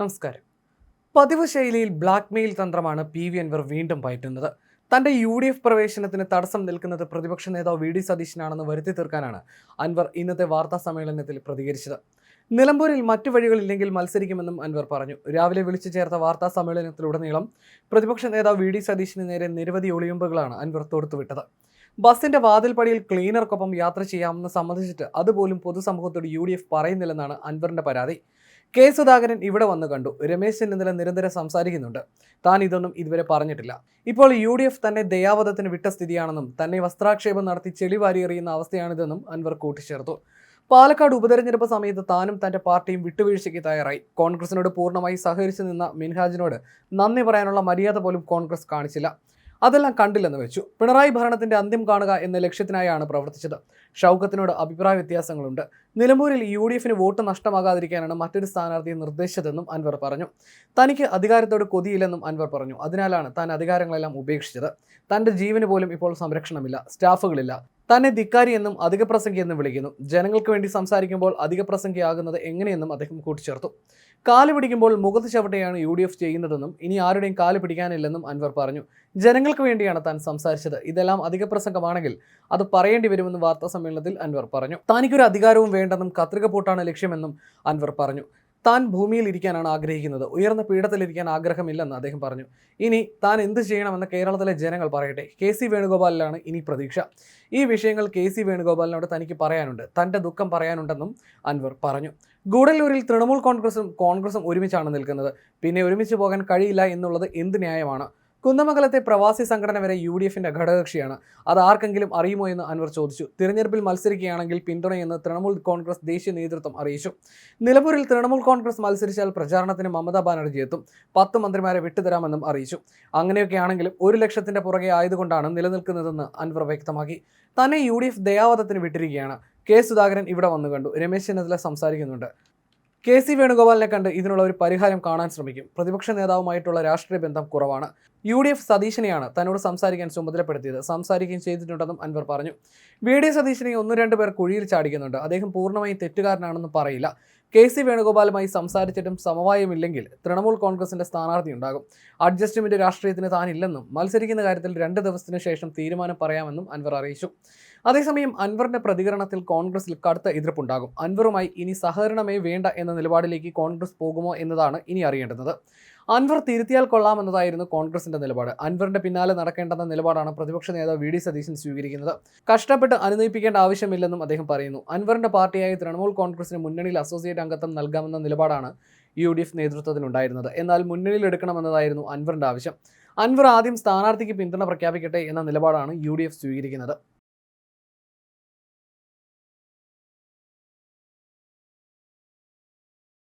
നമസ്കാരം. പതിവ് ശൈലിയിൽ ബ്ലാക്ക് മെയിൽ തന്ത്രമാണ് പി വി അൻവർ വീണ്ടും പയറ്റുന്നത്. തന്റെ യു ഡി എഫ് പ്രവേശനത്തിന് തടസ്സം നിൽക്കുന്നത് പ്രതിപക്ഷ നേതാവ് വി ഡി സതീശനാണെന്ന് വരുത്തി തീർക്കാനാണ് അൻവർ ഇന്നത്തെ വാർത്താ സമ്മേളനത്തിൽ പ്രതികരിച്ചത്. നിലമ്പൂരിൽ മറ്റു വഴികളില്ലെങ്കിൽ മത്സരിക്കുമെന്നും അൻവർ പറഞ്ഞു. രാവിലെ വിളിച്ചു ചേർത്ത വാർത്താ സമ്മേളനത്തിലുടനീളം പ്രതിപക്ഷ നേതാവ് വി ഡി സതീശന് നേരെ നിരവധി ഒളിയുമ്പുകളാണ് അൻവർ തൊടുത്തുവിട്ടത്. ബസിന്റെ വാതിൽപ്പടിയിൽ ക്ലീനർക്കൊപ്പം യാത്ര ചെയ്യാമെന്ന് സംബന്ധിച്ചിട്ട് അതുപോലും പൊതുസമൂഹത്തോട് യു ഡി എഫ് പറയുന്നില്ലെന്നാണ് അൻവറിന്റെ പരാതി. കെ സുധാകരൻ ഇവിടെ വന്ന് കണ്ടു. രമേശ് ചെന്നിത്തല നിരന്തരം സംസാരിക്കുന്നുണ്ട്. താൻ ഇതൊന്നും ഇതുവരെ പറഞ്ഞിട്ടില്ല. ഇപ്പോൾ യു ഡി എഫ് തന്നെ ദയാവധത്തിന് വിട്ട സ്ഥിതിയാണെന്നും തന്നെ വസ്ത്രാക്ഷേപം നടത്തി ചെളി വാരിയെറിയുന്ന അവസ്ഥയാണിതെന്നും അൻവർ കൂട്ടിച്ചേർത്തു. പാലക്കാട് ഉപതെരഞ്ഞെടുപ്പ് സമയത്ത് താനും തന്റെ പാർട്ടിയും വിട്ടുവീഴ്ചയ്ക്ക് തയ്യാറായി. കോൺഗ്രസിനോട് പൂർണമായി സഹകരിച്ചു നിന്ന മിൻഹാജിനോട് നന്ദി പറയാനുള്ള മര്യാദ പോലും കോൺഗ്രസ് കാണിച്ചില്ല. അതെല്ലാം കണ്ടില്ലെന്ന് വെച്ചു. പിണറായി ഭരണത്തിന്റെ അന്ത്യം കാണുക എന്ന ലക്ഷ്യത്തിനായാണ് പ്രവർത്തിച്ചത്. ഷൗക്കത്തിനോട് അഭിപ്രായ വ്യത്യാസങ്ങളുണ്ട്. നിലമ്പൂരിൽ യു ഡി എഫിന് വോട്ട് നഷ്ടമാകാതിരിക്കാനാണ് മറ്റൊരു സ്ഥാനാർത്ഥിയെ നിർദ്ദേശിച്ചതെന്നും അൻവർ പറഞ്ഞു. തനിക്ക് അധികാരത്തോട് കൊതിയില്ലെന്നും അൻവർ പറഞ്ഞു. അതിനാലാണ് താൻ അധികാരങ്ങളെല്ലാം ഉപേക്ഷിച്ചത്. തന്റെ ജീവന് പോലും ഇപ്പോൾ സംരക്ഷണമില്ല. സ്റ്റാഫുകളില്ല. തന്നെ ധിക്കാരി എന്നും അധികപ്രസംഗി എന്നും വിളിക്കുന്നു. ജനങ്ങൾക്ക് വേണ്ടി സംസാരിക്കുമ്പോൾ അധിക അധികപ്രസംഗിയാകുന്നത് എങ്ങനെയെന്നും അദ്ദേഹം കൂട്ടിച്ചേർത്തു. കാൽ പിടിക്കുമ്പോൾ മുഖത്ത് ചവിട്ടയാണ് യു ഡി എഫ് ചെയ്യുന്നതെന്നും ഇനി ആരുടെയും കാൽ പിടിക്കാനില്ലെന്നും അൻവർ പറഞ്ഞു. ജനങ്ങൾക്ക് വേണ്ടിയാണ് താൻ സംസാരിച്ചത്. ഇതെല്ലാം അധിക പ്രസംഗമാണെങ്കിൽ അത് പറയേണ്ടി വരുമെന്ന് വാർത്താ സമ്മേളനത്തിൽ അൻവർ പറഞ്ഞു. തനിക്കൊരു അധികാരവും വേണ്ടെന്നും കത്രിക പൂട്ടാണ് ലക്ഷ്യമെന്നും അൻവർ പറഞ്ഞു. താൻ ഭൂമിയിൽ ഇരിക്കാനാണ് ആഗ്രഹിക്കുന്നത്. ഉയർന്ന പീഠത്തിലിരിക്കാൻ ആഗ്രഹമില്ലെന്ന് അദ്ദേഹം പറഞ്ഞു. ഇനി താൻ എന്ത് ചെയ്യണമെന്ന് കേരളത്തിലെ ജനങ്ങൾ പറയട്ടെ. കെ സി വേണുഗോപാലിലാണ് ഇനി പ്രതീക്ഷ. ഈ വിഷയങ്ങൾ കെ സി വേണുഗോപാലിനോട് തനിക്ക് പറയാനുണ്ട്. തന്റെ ദുഃഖം പറയാനുണ്ടെന്നും അൻവർ പറഞ്ഞു. ഗൂഡല്ലൂരിൽ തൃണമൂൽ കോൺഗ്രസും കോൺഗ്രസും ഒരുമിച്ചാണ് നിൽക്കുന്നത്. പിന്നെ ഒരുമിച്ച് പോകാൻ കഴിയില്ല എന്നുള്ളത് എന്ത് ന്യായമാണ്? കുന്നമംഗലത്തെ പ്രവാസി സംഘടന വരെ യു ഡി എഫിന്റെ ഘടകകക്ഷിയാണ്. അത് ആർക്കെങ്കിലും അറിയുമോ എന്ന് അൻവർ ചോദിച്ചു. തിരഞ്ഞെടുപ്പിൽ മത്സരിക്കുകയാണെങ്കിൽ പിന്തുണയെന്ന് തൃണമൂൽ കോൺഗ്രസ് ദേശീയ നേതൃത്വം അറിയിച്ചു. നിലമ്പൂരിൽ തൃണമൂൽ കോൺഗ്രസ് മത്സരിച്ചാൽ പ്രചാരണത്തിന് മമതാ ബാനർജി എത്തും. പത്ത് മന്ത്രിമാരെ വിട്ടുതരാമെന്നും അറിയിച്ചു. അങ്ങനെയൊക്കെയാണെങ്കിലും ഒരു ലക്ഷത്തിന്റെ പുറകെ ആയതുകൊണ്ടാണ് നിലനിൽക്കുന്നതെന്ന് അൻവർ വ്യക്തമാക്കി. തന്നെ യു ഡി എഫ് ദയാവധത്തിന് വിട്ടിരിക്കുകയാണ്. കെ സുധാകരൻ ഇവിടെ വന്നു കണ്ടു. രമേശ് ചെന്നിത്തല സംസാരിക്കുന്നുണ്ട്. കെ സി വേണുഗോപാലിനെ കണ്ട് ഇതിനുള്ള ഒരു പരിഹാരം കാണാൻ ശ്രമിക്കും. പ്രതിപക്ഷ നേതാവുമായിട്ടുള്ള രാഷ്ട്രീയ ബന്ധം കുറവാണ്. യു ഡി എഫ് സതീശനെയാണ് തന്നോട് സംസാരിക്കാൻ ചുമതലപ്പെടുത്തിയത്. സംസാരിക്കുകയും ചെയ്തിട്ടുണ്ടെന്നും അൻവർ പറഞ്ഞു. വി ഡി സതീശനെ ഒന്ന് രണ്ട് പേർ കുഴിയിൽ ചാടിക്കുന്നുണ്ട്. അദ്ദേഹം പൂർണമായും തെറ്റുകാരനാണെന്ന് പറയില്ല. കെ സി വേണുഗോപാലുമായി സംസാരിച്ചിട്ടും സമവായമില്ലെങ്കിൽ തൃണമൂൽ കോൺഗ്രസിന്റെ സ്ഥാനാർത്ഥി ഉണ്ടാകും. അഡ്ജസ്റ്റ്മെന്റ് രാഷ്ട്രീയത്തിന് താനില്ലെന്നും മത്സരിക്കുന്ന കാര്യത്തിൽ രണ്ട് ദിവസത്തിന് ശേഷം തീരുമാനം പറയാമെന്നും അൻവർ അറിയിച്ചു. അതേസമയം അൻവറിന്റെ പ്രതികരണത്തിൽ കോൺഗ്രസിൽ കടുത്ത എതിർപ്പുണ്ടാകും. അൻവറുമായി ഇനി സഹകരണമേ വേണ്ട എന്ന നിലപാടിലേക്ക് കോൺഗ്രസ് പോകുമോ എന്നതാണ് ഇനി അറിയേണ്ടത് അൻവർ തിരുത്തിയാൽ കൊള്ളാമെന്നതായിരുന്നു കോൺഗ്രസിന്റെ നിലപാട്. അൻവറിന്റെ പിന്നാലെ നടക്കേണ്ടെന്ന നിലപാടാണ് പ്രതിപക്ഷ നേതാവ് വി ഡി സതീശൻ സ്വീകരിക്കുന്നത്. കഷ്ടപ്പെട്ട് അനുനയിപ്പിക്കേണ്ട ആവശ്യമില്ലെന്നും അദ്ദേഹം പറയുന്നു. അൻവറിന്റെ പാർട്ടിയായ തൃണമൂൽ കോൺഗ്രസിന് മുന്നണിയിൽ അസോസിയേറ്റ് അംഗത്വം നൽകാമെന്ന നിലപാടാണ് യു ഡി എഫ് നേതൃത്വത്തിനുണ്ടായിരുന്നത് എന്നാൽ മുന്നണിയിൽ എടുക്കണമെന്നതായിരുന്നു അൻവറിന്റെ ആവശ്യം. അൻവർ ആദ്യം സ്ഥാനാർത്ഥിക്ക് പിന്തുണ പ്രഖ്യാപിക്കട്ടെ എന്ന നിലപാടാണ് യു സ്വീകരിക്കുന്നത്.